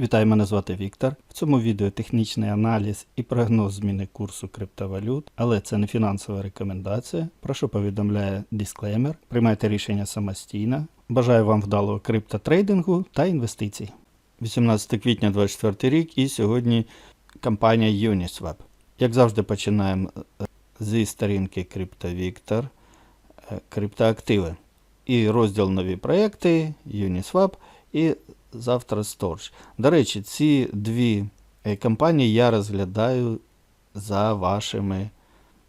Вітаю, мене звати Віктор. В цьому відео технічний аналіз і прогноз зміни курсу криптовалют, але це не фінансова рекомендація. Про що повідомляє дисклеймер. Приймайте рішення самостійно. Бажаю вам вдалого криптотрейдингу та інвестицій. 18 квітня 2024 рік і сьогодні компанія Uniswap. Як завжди, починаємо е, зі сторінки CryptoVictor, е, криптоактиви. І розділ нові проекти, Uniswap і завтра Storage. До речі, ці дві е, компанії я розглядаю за вашими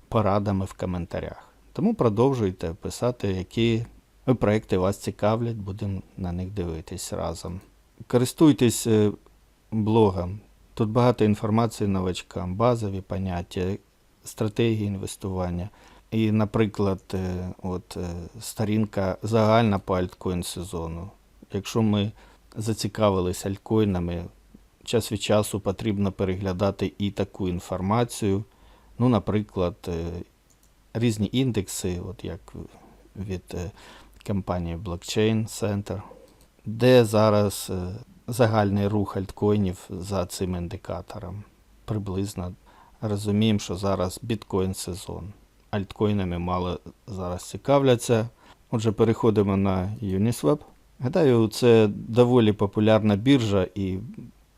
порадами в коментарях. Тому продовжуйте писати, які проекти вас цікавлять, будемо на них дивитись разом. Користуйтесь е, блогом. Тут багато інформації новачкам, базові поняття, стратегії інвестування. І, наприклад, е, от, е, сторінка загальна по альткоін сезону. Якщо ми зацікавились альткоїнами, час від часу потрібно переглядати і таку інформацію. Ну, наприклад, е, різні індекси, от як від е, компанії Blockchain Center, де зараз е, загальний рух альткоїнів за цим індикатором. Приблизно розуміємо, що зараз біткоін сезон. Альткоїнами мало зараз цікавляться. Отже, переходимо на Uniswap. Гадаю, це доволі популярна біржа, і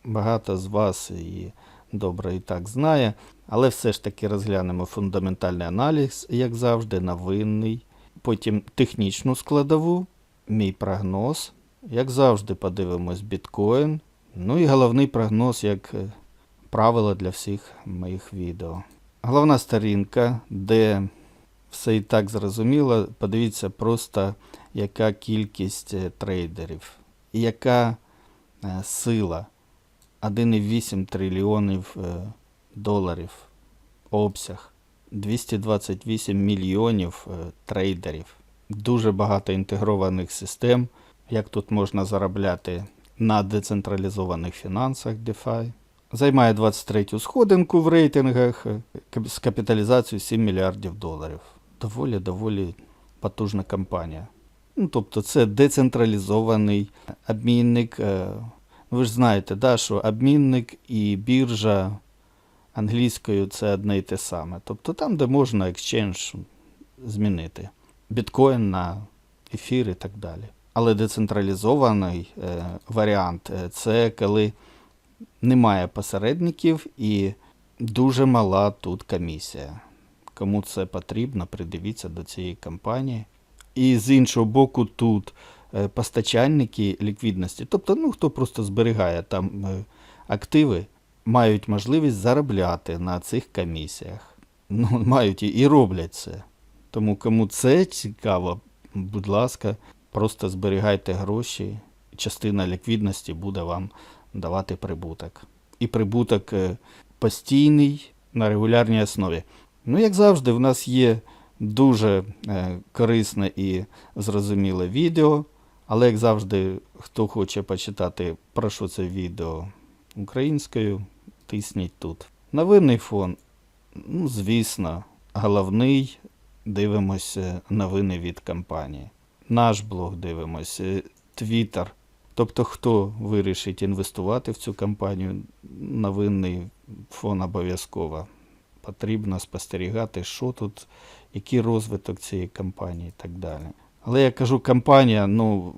багато з вас її добре і так знає. Але все ж таки розглянемо фундаментальний аналіз, як завжди, новинний. Потім технічну складову, мій прогноз. Як завжди, подивимось біткоін. Ну і головний прогноз, як е, правило для всіх моїх відео. Головна сторінка, де все і так зрозуміло, подивіться просто, яка кількість е, трейдерів і яка е, сила 1,8 трильйонів е, доларів обсяг, 228 мільйонів трейдерів, дуже багато інтегрованих систем, як тут можна заробляти на децентралізованих фінансах DeFi. Займає 23-ю сходинку в рейтингах з капіталізацією 7 мільярдів доларів. Доволі доволі потужна компанія. Ну, тобто це децентралізований обмінник. е, Ви ж знаєте, да, що обмінник і біржа англійською це одне і те саме. Тобто там, де можна екшенж змінити. Біткоін на ефір і так далі. Але децентралізований е, варіант е, це коли немає посередників і дуже мала тут комісія. Кому це потрібно, придивіться до цієї компанії. І з іншого боку, тут е, постачальники ліквідності, тобто, ну, хто просто зберігає там е, активи, мають можливість заробляти на цих комісіях. Ну, мають і, роблять це. Тому кому це цікаво, будь ласка, просто зберігайте гроші. Частина ліквідності буде вам давати прибуток. І прибуток е, постійний на регулярній основі. Ну, як завжди, в нас є дуже е, корисне і зрозуміле відео. Але, як завжди, хто хоче почитати, про що це відео українською, тисніть тут. Новинний фон, ну, звісно, головний. Дивимося новини від компанії. Наш блог дивимося, Твіттер. Тобто, хто вирішить інвестувати в цю компанію, новинний фон обов'язково. Потрібно спостерігати, що тут, який розвиток цієї компанії і так далі. Але я кажу, компанія, ну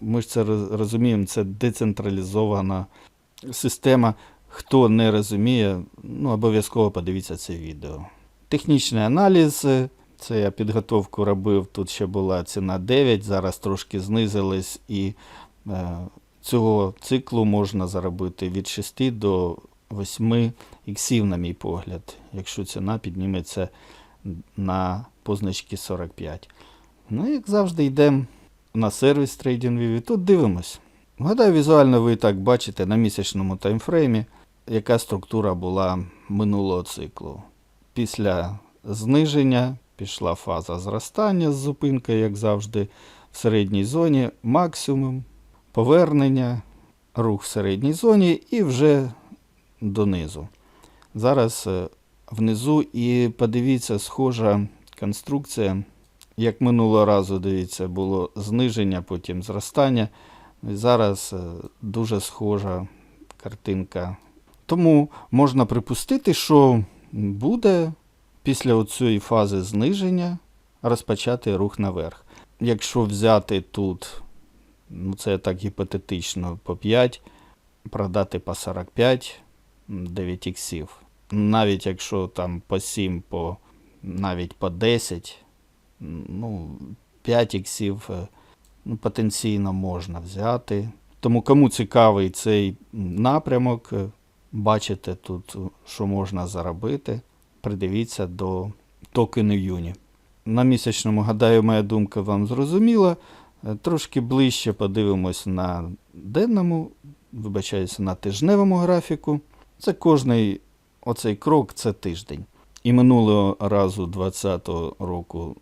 ми ж це розуміємо, це децентралізована система. Хто не розуміє, ну обов'язково подивіться це відео. Технічний аналіз. Це я підготовку робив. Тут ще була ціна 9, зараз трошки знизилась, і е, цього циклу можна заробити від 6 до 8 іксів, на мій погляд, якщо ціна підніметься на позначки 45. Ну, як завжди, йдемо на сервіс TradingView і тут дивимось. Гадаю, візуально ви так бачите на місячному таймфреймі, яка структура була минулого циклу. Після зниження пішла фаза зростання з зупинкою, як завжди, в середній зоні, максимум, повернення, рух в середній зоні і вже донизу. Зараз е, внизу і подивіться, схожа конструкція. Як минулого разу, дивіться, було зниження, потім зростання. І зараз е, дуже схожа картинка. Тому можна припустити, що буде після цієї фази зниження розпочати рух наверх. Якщо взяти тут, ну це так гіпотетично, по 5, продати по 45, 9 іксів. Навіть якщо там по 7, по, навіть по 10, ну, 5 іксів е, ну, потенційно можна взяти. Тому кому цікавий цей напрямок, е, бачите тут, що можна заробити. Придивіться до токену Юні. На місячному, гадаю, моя думка вам зрозуміла. Е, Трошки ближче подивимось на денному, вибачаюся, на тижневому графіку. Це кожний оцей крок це тиждень. І минулого разу 2020 року,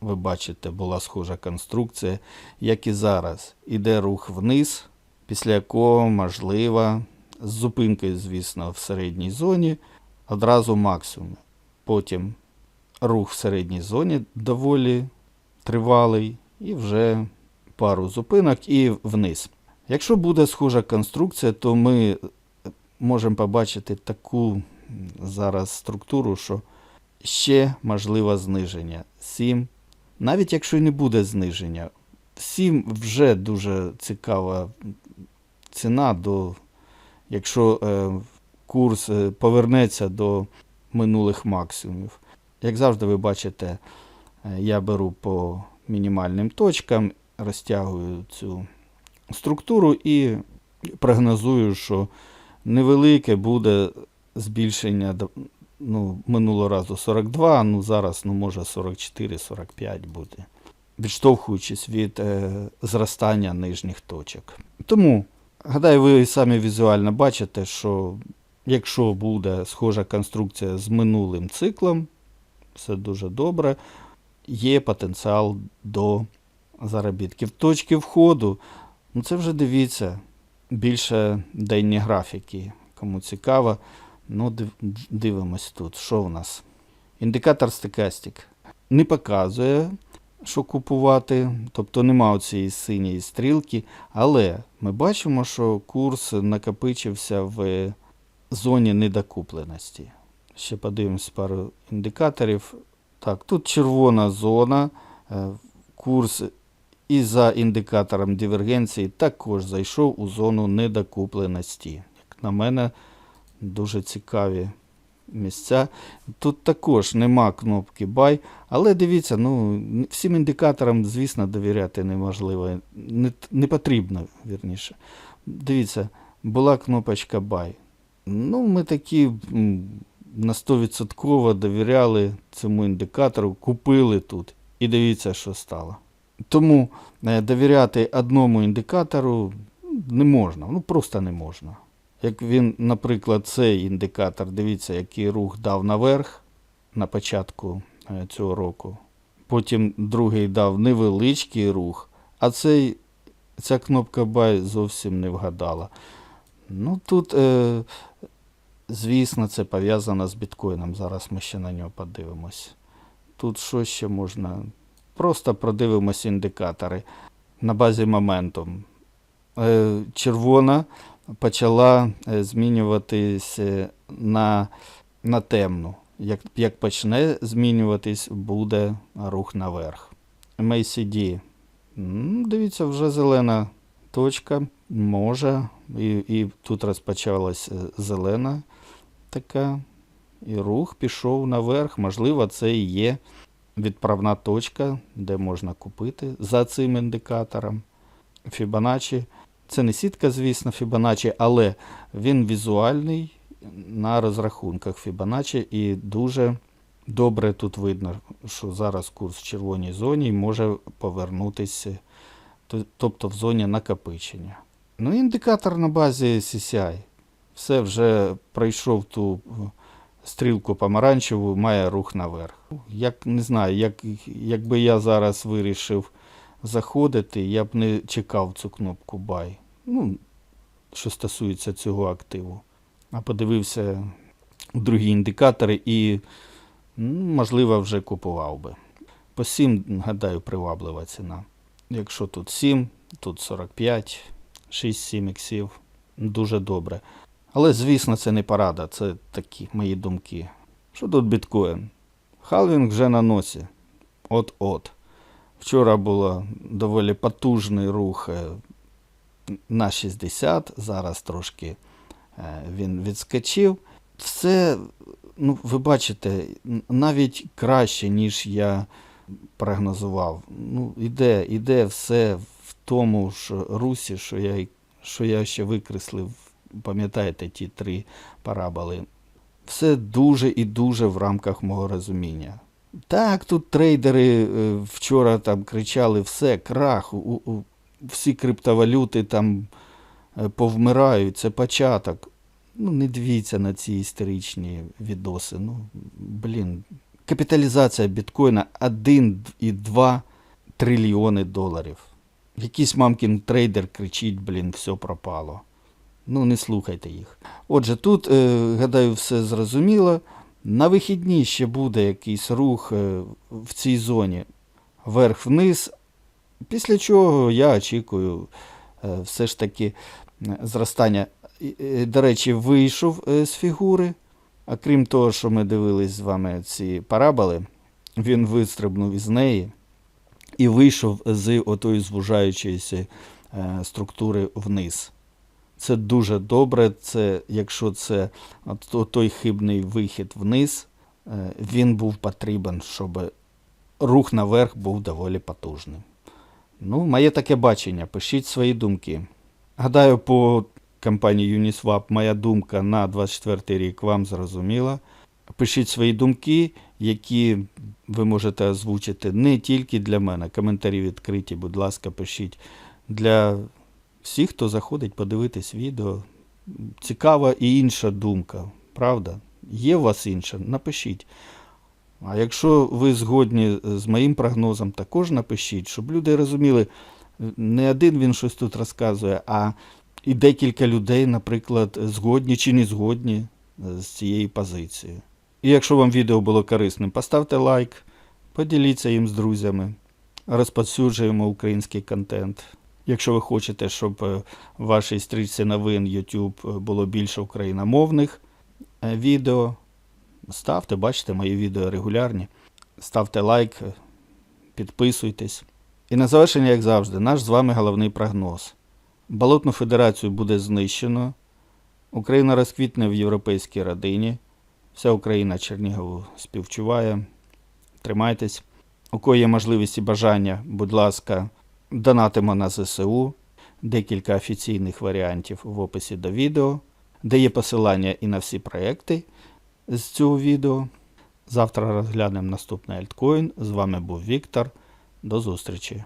ви бачите, була схожа конструкція, як і зараз. Іде рух вниз, після якого можлива з зупинкою, звісно, в середній зоні, одразу максимум. Потім рух в середній зоні доволі тривалий, і вже пару зупинок і вниз. Якщо буде схожа конструкція, то ми можемо побачити таку зараз структуру, що ще можливе зниження. 7. Навіть якщо і не буде зниження, 7 вже дуже цікава ціна, до, якщо е, курс е, повернеться до минулих максимумів. Як завжди, ви бачите, е, я беру по мінімальним точкам, розтягую цю структуру і прогнозую, що невелике буде збільшення ну, минулого разу 42, ну зараз ну, може 44-45 буде, відштовхуючись від е, зростання нижніх точок. Тому, гадаю, ви самі візуально бачите, що якщо буде схожа конструкція з минулим циклом, все дуже добре, є потенціал до заробітків. Точки входу, ну це вже дивіться, більше денні графіки. Кому цікаво, ну дивимось тут, що в нас. Індикатор стикастик не показує, що купувати, тобто нема цієї синьої стрілки, але ми бачимо, що курс накопичився в зоні недокупленості. Ще подивимось пару індикаторів. Так, тут червона зона, е, курс і за індикатором дивергенції також зайшов у зону недокупленості. Як на мене, дуже цікаві місця. Тут також нема кнопки Buy, але дивіться, ну, всім індикаторам, звісно, довіряти неможливо. Не, не потрібно, вірніше. Дивіться, була кнопочка Buy. Ну, ми такі на 100% довіряли цьому індикатору, купили тут. І дивіться, що стало. Тому е, довіряти одному індикатору не можна, ну просто не можна. Як він, наприклад, цей індикатор, дивіться, який рух дав наверх на початку е, цього року. Потім другий дав невеличкий рух, а цей, ця кнопка Buy зовсім не вгадала. Ну тут, е, звісно, це пов'язано з біткоїном. Зараз ми ще на нього подивимось. Тут що ще можна? Просто продивимося індикатори на базі моментум. Е, червона почала е, змінюватись на, на темну. Як, як почне змінюватись, буде рух наверх. MACD. Дивіться, вже зелена точка. Може. І, і тут розпочалась е, зелена така. І рух пішов наверх. Можливо, це і є відправна точка, де можна купити за цим індикатором. Fibonacci. Це не сітка, звісно, Fibonacci, але він візуальний на розрахунках Fibonacci і дуже добре тут видно, що зараз курс в червоній зоні і може повернутися, тобто в зоні накопичення. Ну, індикатор на базі CCI. Все вже пройшов ту е, стрілку помаранчеву, має рух наверх. Як не знаю, як, якби я зараз вирішив заходити, я б не чекав цю кнопку Buy. Ну, що стосується цього активу. А подивився другі індикатори і, ну, можливо, вже купував би. По 7, гадаю, приваблива ціна. Якщо тут 7, тут 45, 6-7 іксів. Дуже добре. Але, звісно, це не порада, це такі мої думки. Що тут біткоін? Халвінг вже на носі. От-от. Вчора було доволі потужний рух е, на 60, зараз трошки е, він відскочив. Все, ну, ви бачите, навіть краще, ніж я прогнозував. Ну, іде, іде все в тому ж русі, що я, що я ще викреслив, пам'ятаєте, ті три параболи. Все дуже і дуже в рамках мого розуміння. Так, тут трейдери е, вчора там кричали все, крах, у, у, всі криптовалюти там е, повмирають, це початок. Ну, не дивіться на ці історичні відоси. Ну, блін, капіталізація біткоїна 1,2 трильйони доларів. Якийсь мамкін трейдер кричить, блін, все пропало. Ну, не слухайте їх. Отже, тут, е, гадаю, все зрозуміло. На вихідні ще буде якийсь рух е, в цій зоні вверх-вниз, після чого я очікую е, все ж таки е, зростання. До речі, вийшов з фігури. А крім того, що ми дивились з вами ці параболи, він вистрибнув із неї і вийшов з отої звужаючоїся е, структури вниз. Це дуже добре. Це, якщо це то- той хибний вихід вниз, е, він був потрібен, щоб рух наверх був доволі потужним. Ну, моє таке бачення. Пишіть свої думки. Гадаю, по компанії Uniswap моя думка на 24 рік вам зрозуміла. Пишіть свої думки, які ви можете озвучити не тільки для мене. Коментарі відкриті, будь ласка, пишіть. Для всіх, хто заходить подивитись відео. Цікава і інша думка, правда? Є у вас інша? Напишіть. А якщо ви згодні з моїм прогнозом, також напишіть, щоб люди розуміли, не один він щось тут розказує, а і декілька людей, наприклад, згодні чи не згодні з цією позицією. І якщо вам відео було корисним, поставте лайк, поділіться їм з друзями, розповсюджуємо український контент. Якщо ви хочете, щоб е, в вашій стрічці новин YouTube е, було більше україномовних е, відео, ставте, бачите, мої відео регулярні. Ставте лайк, підписуйтесь. І на завершення, як завжди, наш з вами головний прогноз. Болотну федерацію буде знищено. Україна розквітне в європейській родині. Вся Україна Чернігову співчуває. Тримайтесь. У кого є можливість і бажання, будь ласка, донатимо на ЗСУ. Декілька офіційних варіантів в описі до відео, де є посилання і на всі проекти з цього відео. Завтра розглянемо наступний альткоін. З вами був Віктор. До зустрічі!